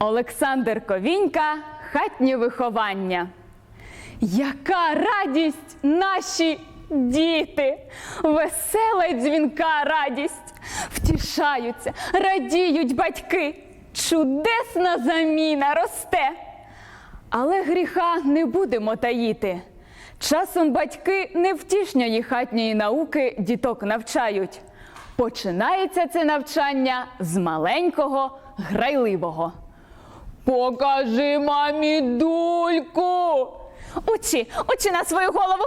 Олександр Ковінька хатнє виховання. Яка радість наші діти! Весела й дзвінка радість. Втішаються, радіють батьки. Чудесна заміна росте. Але гріха не будемо таїти. Часом батьки невтішньої хатньої науки діток навчають. Починається це навчання з маленького грайливого. Покажи мамі дульку. Учи, учи на свою голову.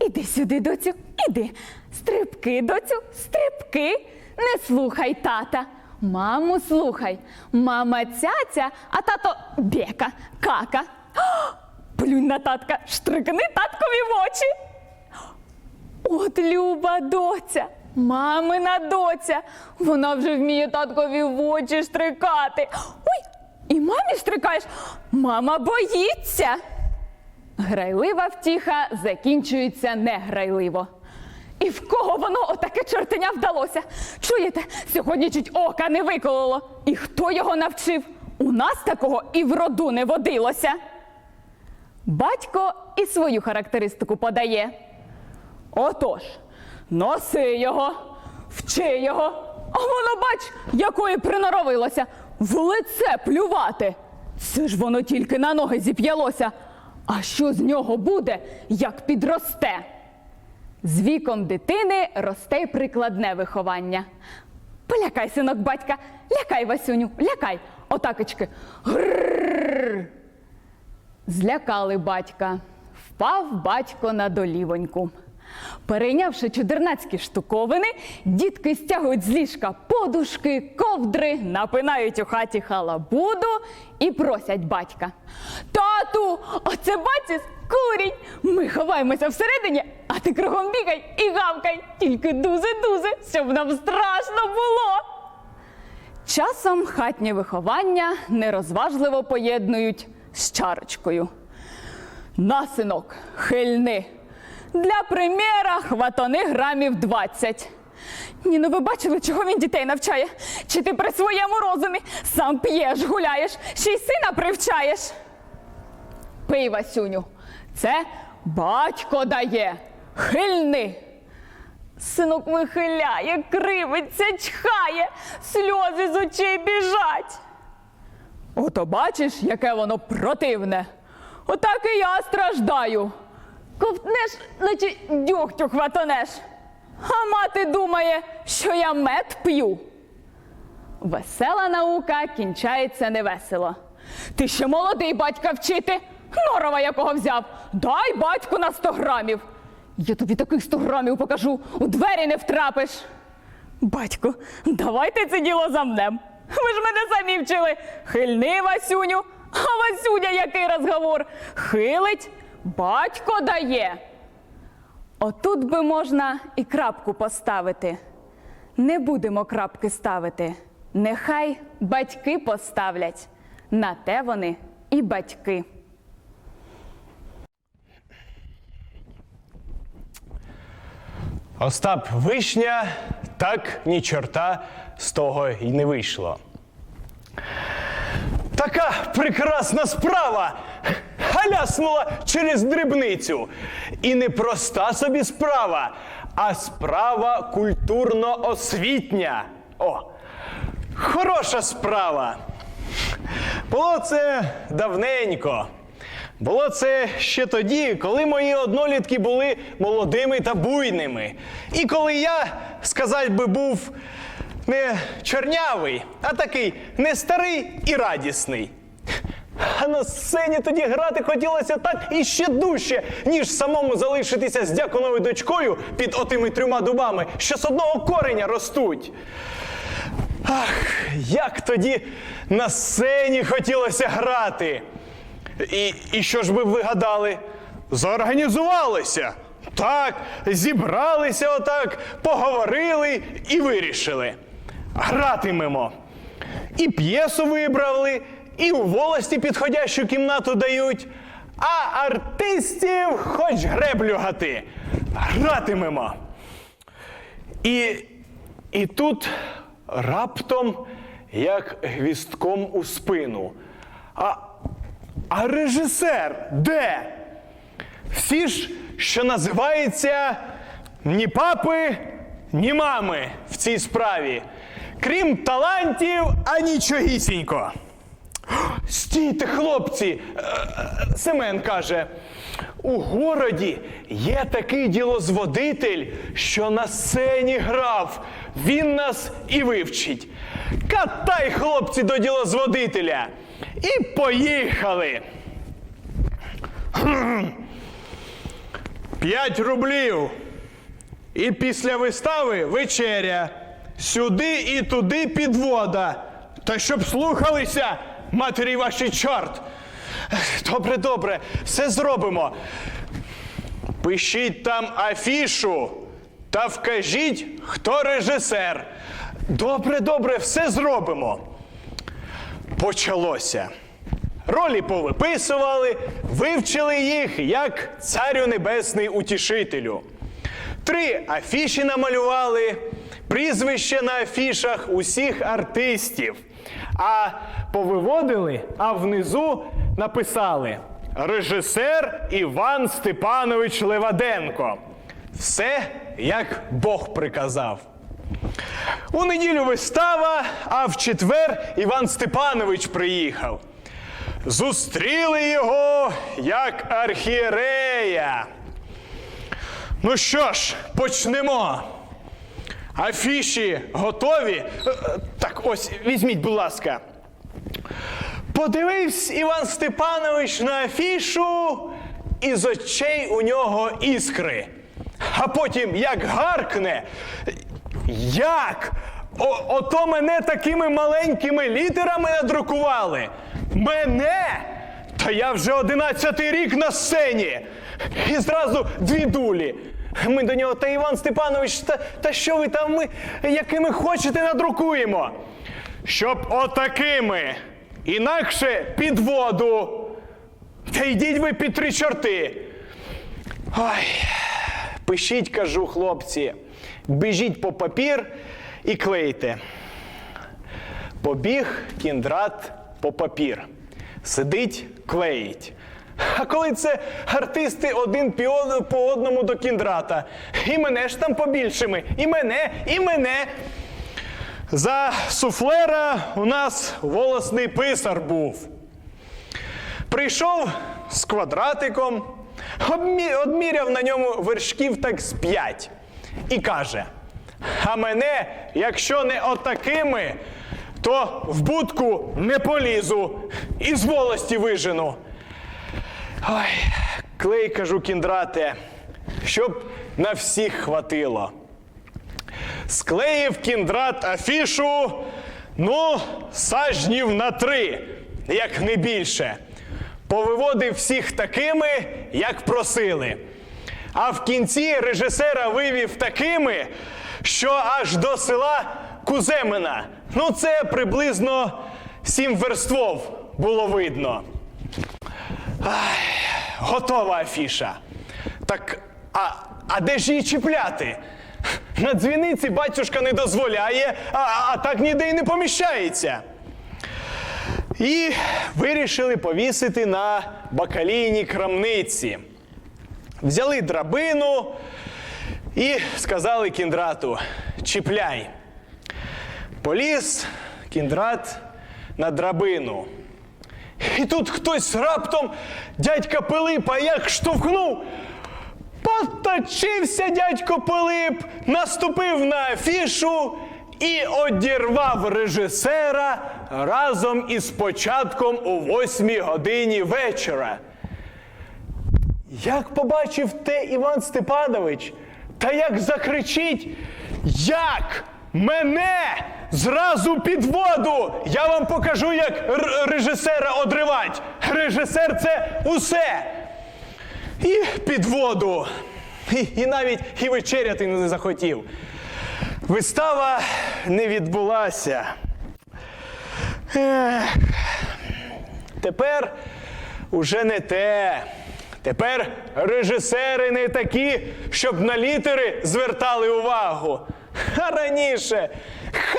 Іди сюди, доцю, іди. Стрибки, доцю, стрибки. Не слухай тата. Маму слухай. Мама цяця, а тато бека, кака. Плюнь на татка, штрикни таткові в очі. От люба доця, мамина доця. Вона вже вміє таткові в очі штрикати. Ой, і мамі штрикаєш. Мама боїться. Грайлива втіха закінчується неграйливо. І в кого воно отаке чортеня вдалося? Чуєте, сьогодні чуть ока не викололо. І хто його навчив? У нас такого і в роду не водилося. Батько і свою характеристику подає. Отож, носи його, вчи його, а воно, бач, якої приноровилося в лице плювати. Це ж воно тільки на ноги зіп'ялося. А що з нього буде, як підросте? З віком дитини росте й прикладне виховання. Полякай, синок батька, лякай Васюню, лякай, отакочки. Гррррр. Злякали батька. Впав батько на долівоньку. Перейнявши чудернацькі штуковини, дітки стягують з ліжка подушки, ковдри, напинають у хаті халабуду і просять батька. Тату, оце бачиш, курінь. Ми ховаємося всередині, а ти кругом бігай і гавкай, тільки дузи-дузи, щоб нам страшно було. Часом хатнє виховання нерозважливо поєднують з чарочкою. На, синок, хильни. Для приміра хватони грамів 20. Ні, ну ви бачили, чого він дітей навчає? Чи ти при своєму розумі сам п'єш, гуляєш, ще й сина привчаєш? Пий, Васюню, це батько дає. Хильни. Синок вихиляє, кривиться, чхає, сльози з очей біжать. Ото бачиш, яке воно противне. Отак і я страждаю. Ковтнеш, наче дьогтю хватанеш. А мати думає, що я мед п'ю. Весела наука кінчається невесело. Ти ще молодий батька вчити. Норова якого взяв. Дай батьку на 100 грамів. Я тобі таких 100 грамів покажу, у двері не втрапиш. Батько, давайте це діло замнем. Ви ж мене самі вчили. Хильни, Васюню, а Васюня який розговор? Хилить, батько дає. Отут би можна і крапку поставити. Не будемо крапки ставити. Нехай батьки поставлять. На те вони і батьки. Остап Вишня так ні чорта з того й не вийшло. Така прекрасна справа халяснула через дрібницю. І не проста собі справа, а справа культурно-освітня. О, хороша справа. Було це давненько. Було це ще тоді, коли мої однолітки були молодими та буйними. І коли я, сказать би, був не чорнявий, а такий не старий і радісний. А на сцені тоді грати хотілося так і ще дужче, ніж самому залишитися з дяконовою дочкою під отими трьома дубами, що з одного кореня ростуть. Ах, як тоді на сцені хотілося грати. І, і що ж ви вигадали? Зорганізувалися. Так, зібралися отак, поговорили і вирішили. Гратимемо. І п'єсу вибрали, і у волості підходящу кімнату дають, а артистів хоч греблю гати. Гратимемо. І, і тут раптом як гвістком у спину. А, а режисер де? Всі ж, що називається, ні папи, ні мами в цій справі. Крім талантів, а нічогісінько. Стійте, хлопці! Е, е, Семен каже. У городі є такий ділозводитель, що на сцені грав. Він нас і вивчить. Катай, хлопці, до ділозводителя. І поїхали. П'ять рублів. І після вистави вечеря. Сюди і туди підвода. Та щоб слухалися, матері ваші чорт. Добре, добре, все зробимо. Пишіть там афішу та вкажіть, хто режисер. Добре, добре, все зробимо. Почалося. Ролі повиписували, вивчили їх як царю небесний утішителю. Три афіші намалювали, прізвище на афішах усіх артистів. А повиводили, а внизу написали режисер Іван Степанович Леваденко. Все як Бог приказав. У неділю вистава, а в четвер Іван Степанович приїхав. Зустріли його як архієрея. Ну що ж, почнемо. Афіші готові? Так, ось, візьміть, будь ласка. Подивився Іван Степанович на афішу, і з очей у нього іскри. А потім як гаркне. Як? О, ото мене такими маленькими літерами надрукували. Мене? Та я вже одинадцятий рік на сцені. І зразу дві дулі. Ми до нього, та Іван Степанович, та, та що ви там ми, якими хочете, надрукуємо? Щоб отакими. Інакше під воду. Та йдіть ви під три чорти. Ой, пишіть, кажу, хлопці, біжіть по папір і клейте. Побіг кіндрат по папір. Сидить, клеїть. А коли це артисти один піо- по одному до кіндрата, і мене ж там побільшими, і мене, і мене. За суфлера у нас волосний писар був. Прийшов з квадратиком, обмі- одміряв на ньому вершків так з п'ять. І каже: А мене, якщо не отакими, то в будку не полізу і з волості вижену. Ой, клей, кажу, кіндрате, щоб на всіх хватило. Склеїв кіндрат афішу, ну, сажнів на три, як не більше. Повиводив всіх такими, як просили. А в кінці режисера вивів такими, що аж до села Куземина. Ну, це приблизно сім верствов було видно. Готова афіша. Так, а, а де ж її чіпляти? На дзвіниці батюшка не дозволяє, а, а так ніде й не поміщається. І вирішили повісити на бакалійній крамниці. Взяли драбину і сказали кіндрату: чіпляй. Поліз кіндрат на драбину. І тут хтось раптом дядька Пилипа як штовхнув. Поточився дядько Пилип, наступив на афішу і одірвав режисера разом із початком о восьмій годині вечора. Як побачив те Іван Степанович, та як закричить, як мене зразу під воду! Я вам покажу, як режисера одривать. Режисер це усе. І під воду. І, і навіть і вечеряти не захотів. Вистава не відбулася. Ех. Тепер уже не те. Тепер режисери не такі, щоб на літери звертали увагу. А раніше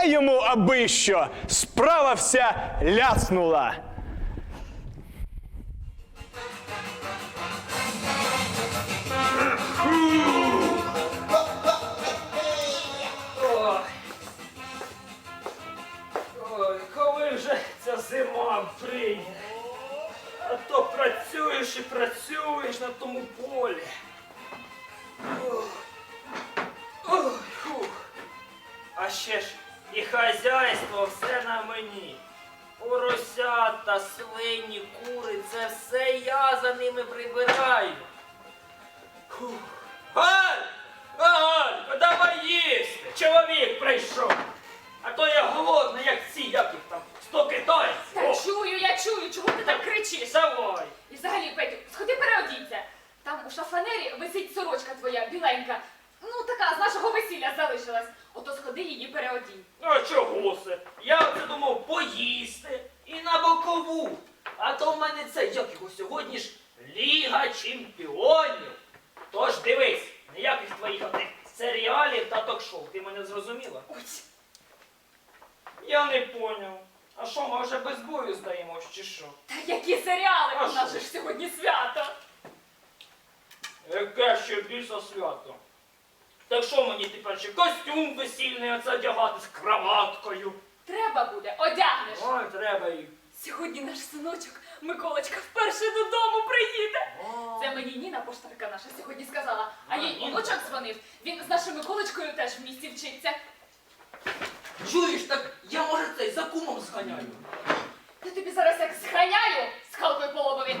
Хай йому аби що, справа вся ляснула. Ой. Коли вже ця зима прийде? А то працюєш і працюєш на тому полі. А ще ж і хазяйство все на мені. Поросята, свині, кури, це все я за ними прибираю. Фух. Галь! Галько, давай їсти! Чоловік прийшов! А то я голодний, як ці, як їх там, сто китайців! Та О, чую, я чую, чого ти так кричиш? Давай! І взагалі, Петю, сходи переодінься. Там у шафанері висить сорочка твоя, біленька. Ну, така, з нашого весілля залишилась. Ото сходи її переодінь. Ну а чого це? Я оце думав поїсти і на бокову. А то в мене це, як його сьогодні ж, Ліга Чемпіонів. Тож дивись, ніяких твоїх отих серіалів та ток-шоу. Ти мене зрозуміла? Ой, Я не поняв. А що, ми вже без бою здаємось, чи що? та які серіали? А У нас що? же ж сьогодні свято. Яке ще більше свято? Так що мені тепер ще костюм весільний оце одягати з краваткою? Треба буде, одягнеш. Ой, треба і. Сьогодні наш синочок Миколочка вперше додому приїде. Це мені Ніна поштарка наша сьогодні сказала. А їй Ніна. онучок дзвонив. Він з нашою Миколочкою теж в місті вчиться. Чуєш, так я може цей за кумом зганяю. Я тобі зараз як зганяю з халкою по лобові.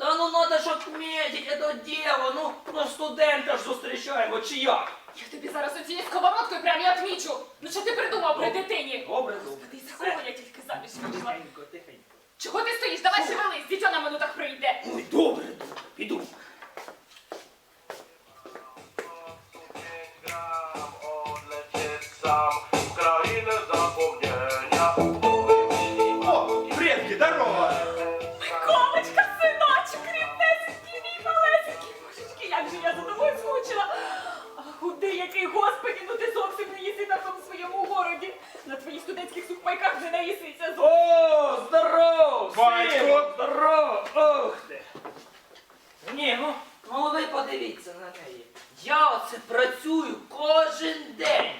Та ну надо ж отметить это дело, ну, ну студента ж зустрічаємо, чи як? Я тобі зараз оцією сковородкою прямо і отмічу. Ну що ти придумав при дитині? Добре, Господи, за кого я тільки заміж вийшла? Тихенько, тихенько. Чого ти стоїш? Давай шевелись, дитя на минутах прийде. Ой, добре, добре, піду. gram твоїх студентських сухпайках вже не їситься зовсім. О, здоров! Батько! сину, Здоров! Ох ти! Ні, ну, ну ви подивіться на неї. Я оце працюю кожен день,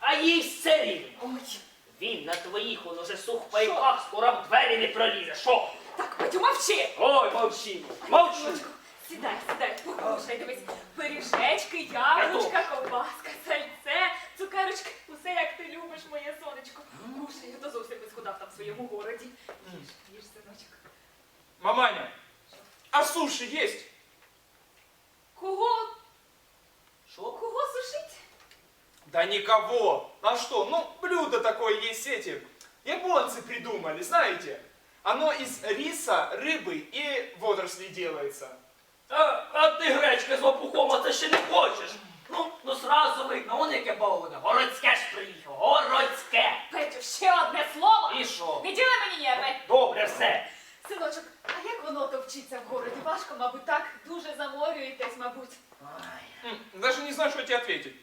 а їй все рівно. Ой, Він на твоїх он уже сухпайках скоро в двері не пролізе. Що? так, Петю, мовчи. Ой, мовчи. Синочку, Сідай, сідай, покушай, дивись. Пиріжечки, яблучка, ковбаска, сальце, цукерочки. Усе як ти любиш, моє сонечко. Кушай, я то зовсім не сходав там в своєму городі. Їж, їж, синочок. Маманя, а суши есть? Кого? Що? Кого сушить? Да никого. А что? Ну, блюдо такое есть эти. Японцы придумали, знаете? Оно из риса, рыбы и водорослей делается. А, а ти гречки з лопухом, а це ще не хочеш. Ну, ну сразу видно, он яке бавовне. Городське ж приїхав, городське. Петю, ще одне слово. І що? Не діли мені нерви. Добре все. Синочок, а як воно то вчиться в городі? Важко, мабуть, так дуже заморюєтесь, мабуть. М, Даже не знаю, что тебе ответить.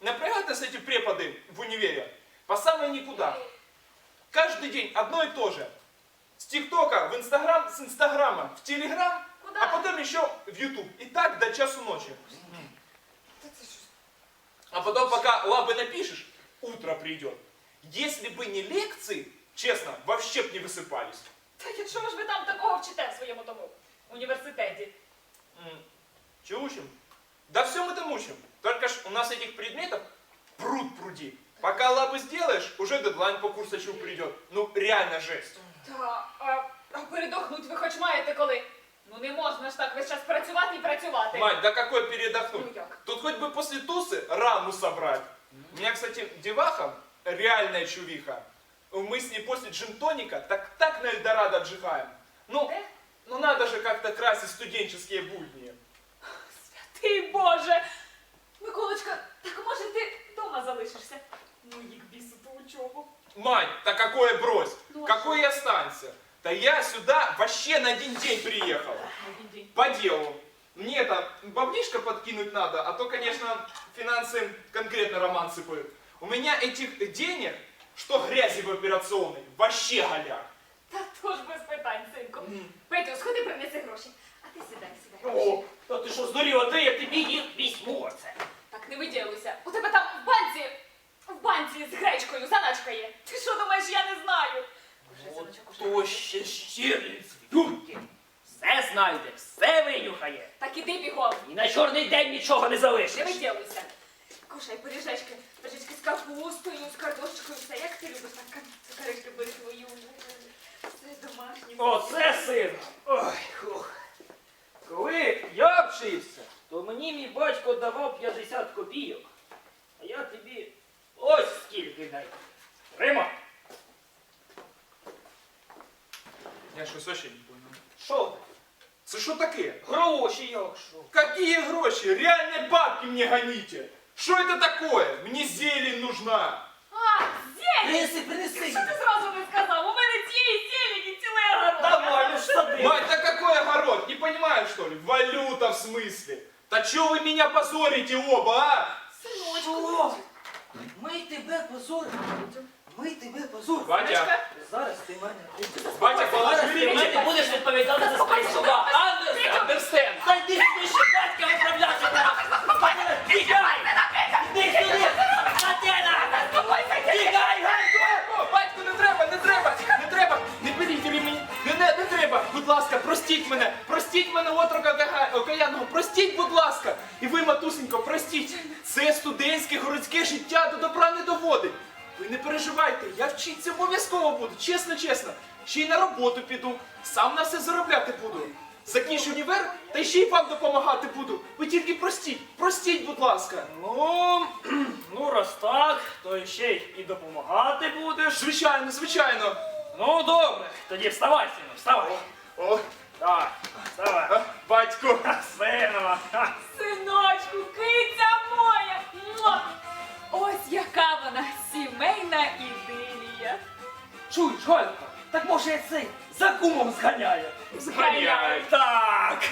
Напрягают нас эти преподы в универе по самое никуда. Каждый день одно и то же. С ТикТока в Инстаграм, с Инстаграма в Телеграм, Куда? а потом еще в Ютуб. И так до часу ночи. А потом, пока лабы напишешь, утро придет. Если бы не лекции, честно, вообще б не высыпались. Та якщо ж ви там такого вчите в своєму тому університеті? М, Чего учим? Да все мы там учим. Только ж у нас этих предметов пруд пруди. Пока лабы сделаешь, уже дедлайн по курсачу придет. Ну, реально жесть. Та, а, а передохнуть ви хоч маєте коли? Ну не можна ж так весь час працювати і працювати. Мать, да какой передохнуть? Ну як? Тут хоть бы после тусы раму собрать. У меня, кстати, деваха, реальная чувиха. Мы с ней после джин-тоника так, так на Эльдорадо отжигаем. Ну, Де? ну надо же как-то красить студенческие будни. Ти Боже! Миколочка, так може ти вдома залишишся? Ну їх бісу ту учобу. Мать, да какое брось? Ну, а Какой и останься? Да я сюда вообще на один день приехал. Один день. По делу. Мне там баблишко подкинуть надо, а то, конечно, финансы конкретно роман сыпают. У меня этих денег, что грязи в операционной, вообще голяк. Та то ж без питань, синку. Петю, сходи принеси гроші. А ти сідай, сідай. О, та ти що здуріла, де я тобі їх візьму оце? Так не виділуйся. У тебе там в банці, в банці з гречкою заначка є. Ти що думаєш, я не знаю? Уже, синочок, уже. То ще щириць, Юрки. Все знайде, все винюхає. Так іди бігом. І на чорний день нічого не Не залишиш. виділуйся. Кушай пиріжечки, пиріжечки з капустою, з картошечкою, все як ти любиш, так цукерочки бери твою. Все домашнє. Оце син. Ой, хух. Коли я вчився, то мені мій батько давав 50 копійок. А я тобі ось скільки даю. Рима, Я щось вообще не понял. що ти? Це що таке? Гроші якщо. Какие гроши? Реальные бабки мне гоните. Что это такое? Мне зелень нужна. А, зелень! Принеси, принеси. Що ти зразу не сказав? У мене цієї зелені цілий огород. Давай, ну ж сади. Мать, да какой огород? Не понимаю, что ли? Валюта в смысле? Да чё вы меня позорите оба, а? Що? Ми тебе позоримо. Ми тебе позор. Батя, Зараз ти мене. батя, положи Зараз ти будеш відповідати за свої слова. Андерсен! Андерсен, Зайди ближче, ще батька виправляти. Тікай! Іди Ви не переживайте, я вчитися обов'язково буду, чесно, чесно. Ще й на роботу піду, сам на все заробляти буду. Закінчу універ, та ще й вам допомагати буду. Ви тільки простіть, простіть, будь ласка. Ну, ну раз так, то ще й і допомагати будеш. Звичайно, звичайно. Ну добре, тоді вставай, сину, вставай. О, Так, вставай. а, батько. Синова. Синочку, киця моя! Ось яка вона сімейна ідилія. Чуй, Галько, так може я цей за кумом зганяє? Зганяє так.